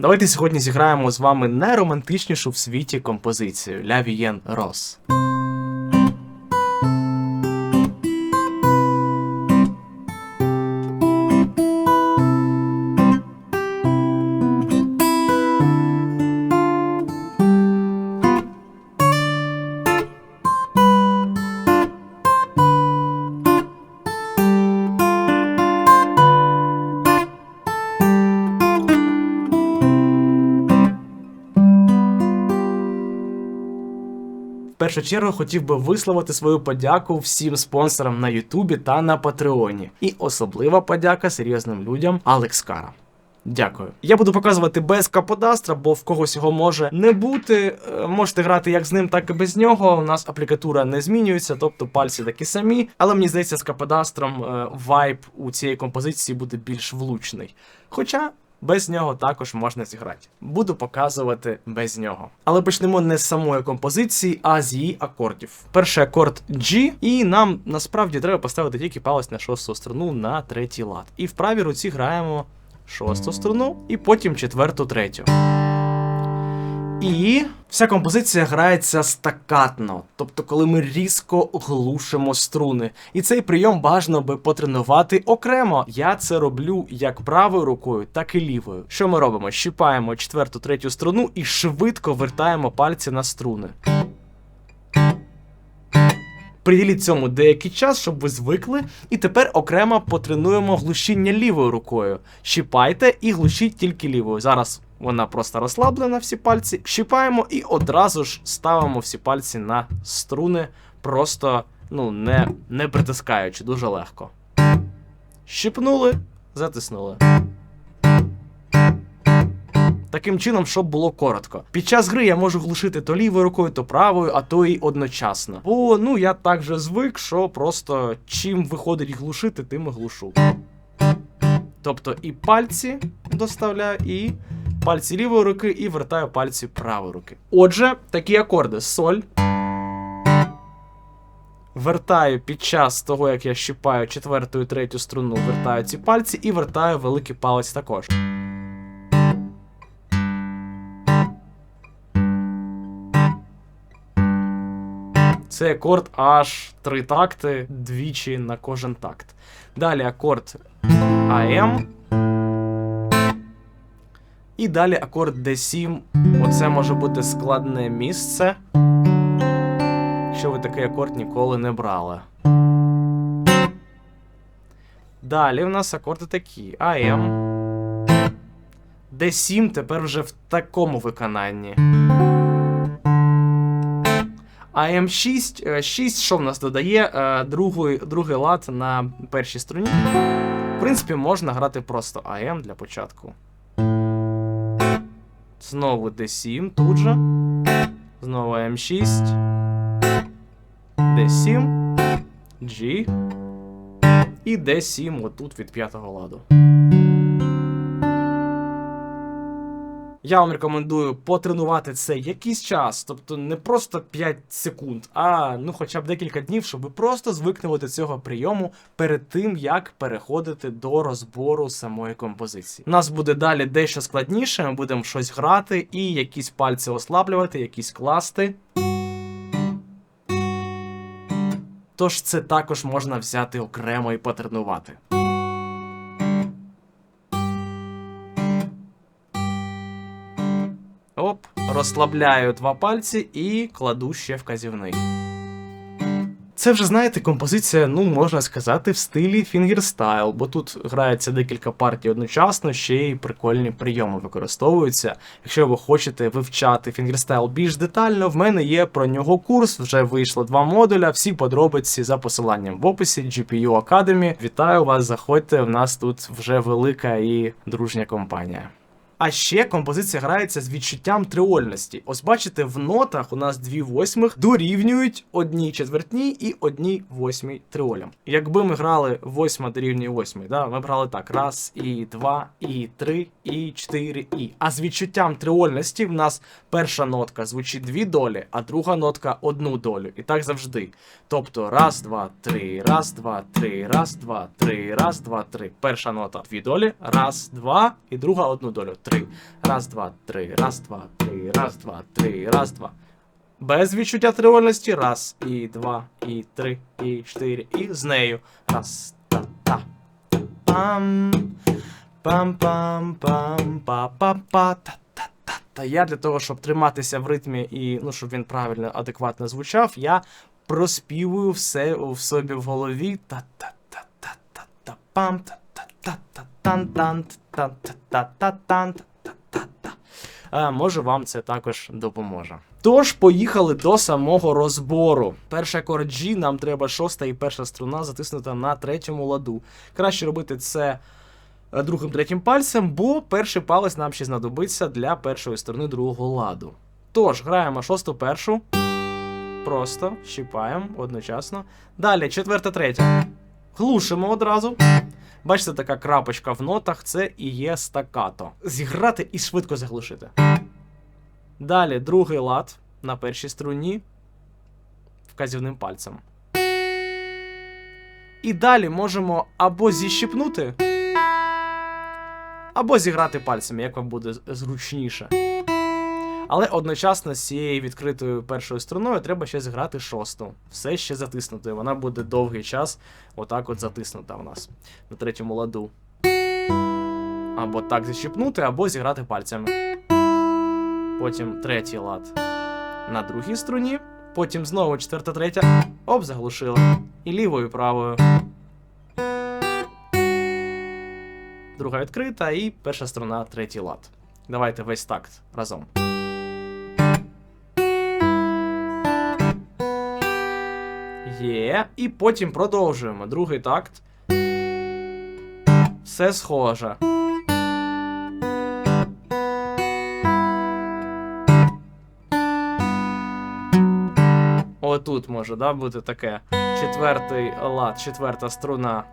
Давайте сьогодні зіграємо з вами найромантичнішу в світі композицію Ля Вієн Рос. Першу чергу хотів би висловити свою подяку всім спонсорам на Ютубі та на Патреоні. І особлива подяка серйозним людям Алекс Кара. Дякую. Я буду показувати без каподастра, бо в когось його може не бути. Е, Можете грати як з ним, так і без нього. У нас аплікатура не змінюється, тобто пальці такі самі. Але мені здається, з каподастром е, вайб у цієї композиції буде більш влучний. Хоча. Без нього також можна зіграти. Буду показувати без нього. Але почнемо не з самої композиції, а з її акордів. Перший акорд G, і нам насправді треба поставити тільки палець на шосту струну на третій лад. І в правій руці граємо шосту струну, і потім четверту, третю. І вся композиція грається стакатно, тобто коли ми різко глушимо струни. І цей прийом бажано би потренувати окремо. Я це роблю як правою рукою, так і лівою. Що ми робимо? Щіпаємо четверту, третю струну і швидко вертаємо пальці на струни. Приділіть цьому деякий час, щоб ви звикли, і тепер окремо потренуємо глушіння лівою рукою. Щіпайте і глушіть тільки лівою. Зараз вона просто розслаблена, всі пальці. Щіпаємо і одразу ж ставимо всі пальці на струни, просто ну, не, не притискаючи, дуже легко. Щипнули, затиснули. Таким чином, щоб було коротко. Під час гри я можу глушити то лівою рукою, то правою, а то й одночасно. Бо ну я так же звик, що просто чим виходить глушити, тим і глушу. Тобто і пальці доставляю, і пальці лівої руки, і вертаю пальці правої руки. Отже, такі акорди: соль. Вертаю під час того, як я щипаю четверту і третю струну, вертаю ці пальці і вертаю великий палець також. Це акорд аж три такти двічі на кожен такт. Далі акорд АМ. І далі акорд D7. Оце може бути складне місце. Якщо ви такий акорд ніколи не брали. Далі в нас акорди такі: АМ. D7 тепер вже в такому виконанні. А М6, 6, що в нас додає е, другий, другий лад на першій струні. В принципі, можна грати просто АМ для початку. Знову D7 тут же. Знову М6. D7. G. І D7 отут від п'ятого ладу. Я вам рекомендую потренувати це якийсь час, тобто не просто 5 секунд, а ну хоча б декілька днів, щоб ви просто звикнули до цього прийому перед тим, як переходити до розбору самої композиції. У нас буде далі дещо складніше, ми будемо щось грати і якісь пальці ослаблювати, якісь класти. Тож це також можна взяти окремо і потренувати. Розслабляю два пальці і кладу ще вказівний. Це вже, знаєте, композиція, ну, можна сказати, в стилі фінгерстайл, бо тут грається декілька партій одночасно, ще й прикольні прийоми використовуються. Якщо ви хочете вивчати фінгерстайл більш детально, в мене є про нього курс, вже вийшло два модуля, всі подробиці за посиланням в описі GPU Academy. Вітаю вас, заходьте, в нас тут вже велика і дружня компанія. А ще композиція грається з відчуттям триольності. Ось бачите, в нотах у нас дві восьмих дорівнюють одній четвертній і одній восьмій триолям. Якби ми грали восьма дорівнює восьмій, да, ми б грали так: раз, і два, і три, і чотири, і. А з відчуттям триольності в нас перша нотка звучить дві долі, а друга нотка одну долю. І так завжди. Тобто раз, два, три, раз, два, три, раз, два, три, раз, два, три. Перша нота дві долі, раз, два, і друга одну долю. Три. Раз, два, три, раз, два, три, раз, два, три, раз, два. Без відчуття тривожності. Раз, і два, і три, і чотири. І з нею. Раз, та, та. Пам. Пам пам пам па па па та та та та я для того, щоб триматися в ритмі і ну, щоб він правильно, адекватно звучав, я проспівую все в собі в голові. та та та та та та пам та Може вам це також допоможе. Тож, поїхали до самого розбору. Перший акорд G, нам треба шоста і перша струна затиснута на третьому ладу. Краще робити це е, другим третім пальцем, бо перший палець нам ще знадобиться для першої сторони другого ладу. Тож, граємо шосту першу. Просто щіпаємо одночасно. Далі, четверта, третя. Глушимо одразу. Бачите, така крапочка в нотах це і є стакато. Зіграти і швидко заглушити. Далі другий лад на першій струні вказівним пальцем. І далі можемо або зіщипнути, або зіграти пальцем, як вам буде зручніше. Але одночасно з цією відкритою першою струною треба ще зіграти шосту. Все ще затиснутою. Вона буде довгий час отак от затиснута в нас на третьому ладу. Або так зіщипнути, або зіграти пальцями. Потім третій лад на другій струні. Потім знову четверта, третя. Оп, заглушила. І лівою, і правою. Друга відкрита і перша струна, третій лад. Давайте весь такт разом. Є. І потім продовжуємо. Другий такт. Все схоже. Отут може да, бути таке. Четвертий лад, четверта струна.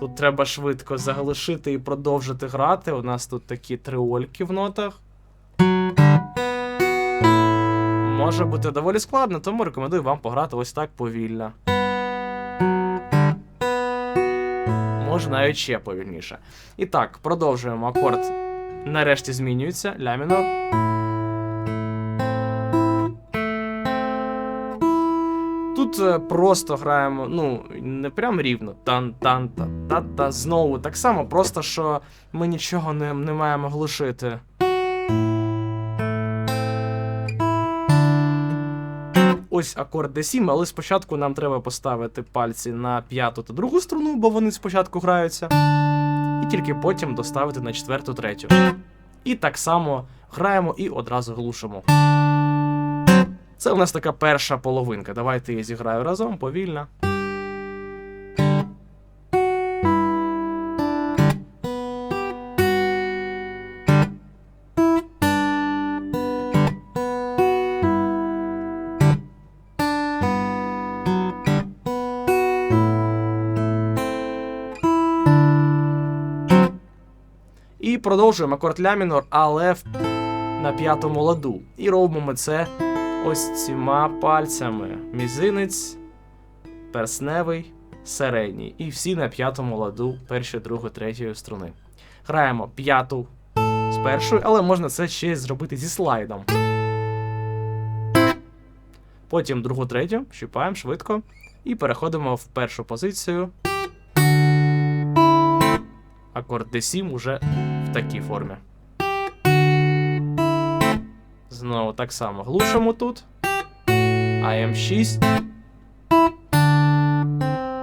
Тут треба швидко заглушити і продовжити грати. У нас тут такі триольки в нотах. Може бути доволі складно, тому рекомендую вам пограти ось так повільно. Може навіть ще повільніше. І так, продовжуємо. Акорд нарешті змінюється. Ля мінор. Тут е, просто граємо, ну, не прям рівно. Тан-тан-та-та-та. Знову так само, просто що ми нічого не, не маємо глушити. Ось акорд D7, але спочатку нам треба поставити пальці на п'яту та другу струну, бо вони спочатку граються. І тільки потім доставити на четверту третю. І так само граємо і одразу глушимо. Це у нас така перша половинка. Давайте я зіграю разом повільно. І продовжуємо акорд ля мінор, але в... на п'ятому ладу. І робимо це ось цими пальцями. Мізинець, персневий, середній. І всі на п'ятому ладу першої, другої, третьої струни. Граємо п'яту з першої, але можна це ще зробити зі слайдом. Потім другу, третю, щипаємо швидко. І переходимо в першу позицію. Акорд D7 уже в такій формі. Знову так само глушимо тут. АМ6.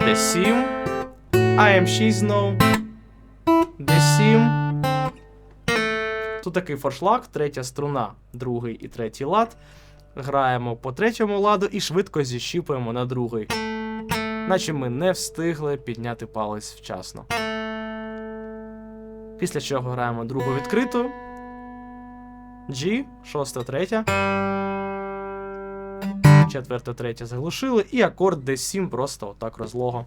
D7. АМ6 знову. D7. Тут такий форшлаг, третя струна, другий і третій лад. Граємо по третьому ладу і швидко зіщіпуємо на другий. Наче ми не встигли підняти палець вчасно. Після чого граємо другу відкриту. G, шоста, третя. Четверта, третя заглушили. І акорд D7 просто отак розлого.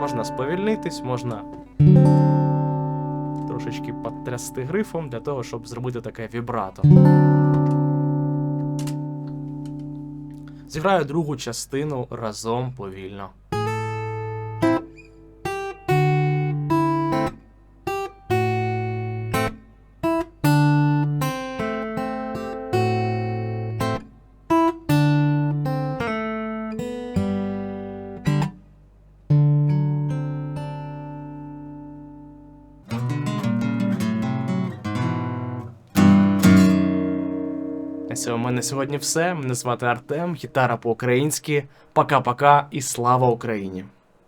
Можна сповільнитись, можна трошечки потрясти грифом для того, щоб зробити таке вібрато. Зіграю другу частину разом повільно. Цьому в мене сьогодні все. Мене звати Артем, гітара по-українськи. Пока-пока і слава Україні!